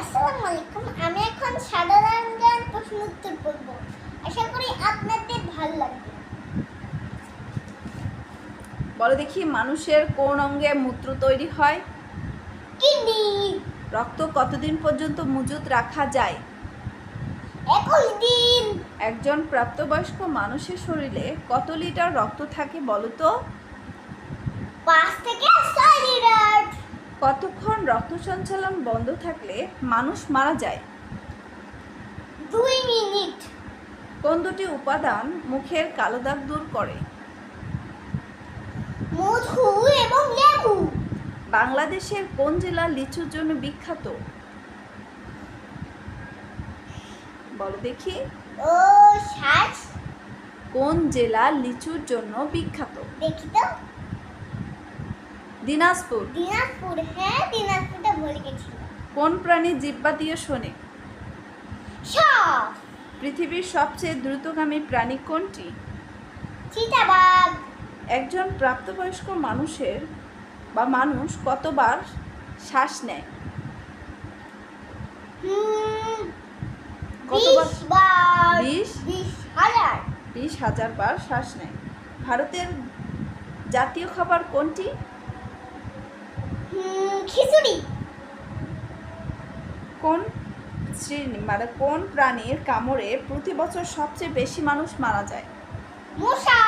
আসসালামু আলাইকুম আমি এখন সাধারণ জ্ঞান প্রশ্ন উত্তর করব। আশা করি আপনাদের ভালো লাগবে। বলো দেখি মানুষের কোন অঙ্গে মূত্র তৈরি হয়? কিডনি। রক্ত কতদিন পর্যন্ত মজুত রাখা যায়? একুশ দিন। একজন প্রাপ্তবয়স্ক মানুষের শরীরে কত লিটার রক্ত থাকে বলো তো? পাঁচ থেকে ছয় কতক্ষণ রক্ত সঞ্চালন বন্ধ থাকলে মানুষ মারা যায়? দুই মিনিট। কোন দুটি উপাদান মুখের কালো দাগ দূর করে? মধু এবং লেবু। বাংলাদেশের কোন জেলা লিচুর জন্য বিখ্যাত? বলো দেখি। ও শ্বাস কোন জেলা লিচুর জন্য বিখ্যাত? দেখি তো। দিনাজপুর। দিনাজপুর হ্যাঁ দিনাজপুরটা ভুলে গেছিলাম। কোন প্রাণী জিব্বা দিয়ে শোনে? সব। পৃথিবীর সবচেয়ে দ্রুতগামী প্রাণী কোনটি? চিতাবাঘ। একজন প্রাপ্তবয়স্ক মানুষের বা মানুষ কতবার শ্বাস নেয়? কতবার? বিশ? হাজার বিশ হাজার বার শ্বাস নেয়। ভারতের জাতীয় খাবার কোনটি? খিচুড়ি। কোন শ্রেণি মানে কোন প্রাণীর কামড়ে প্রতি বছর সবচেয়ে বেশি মানুষ মারা যায়? মশা।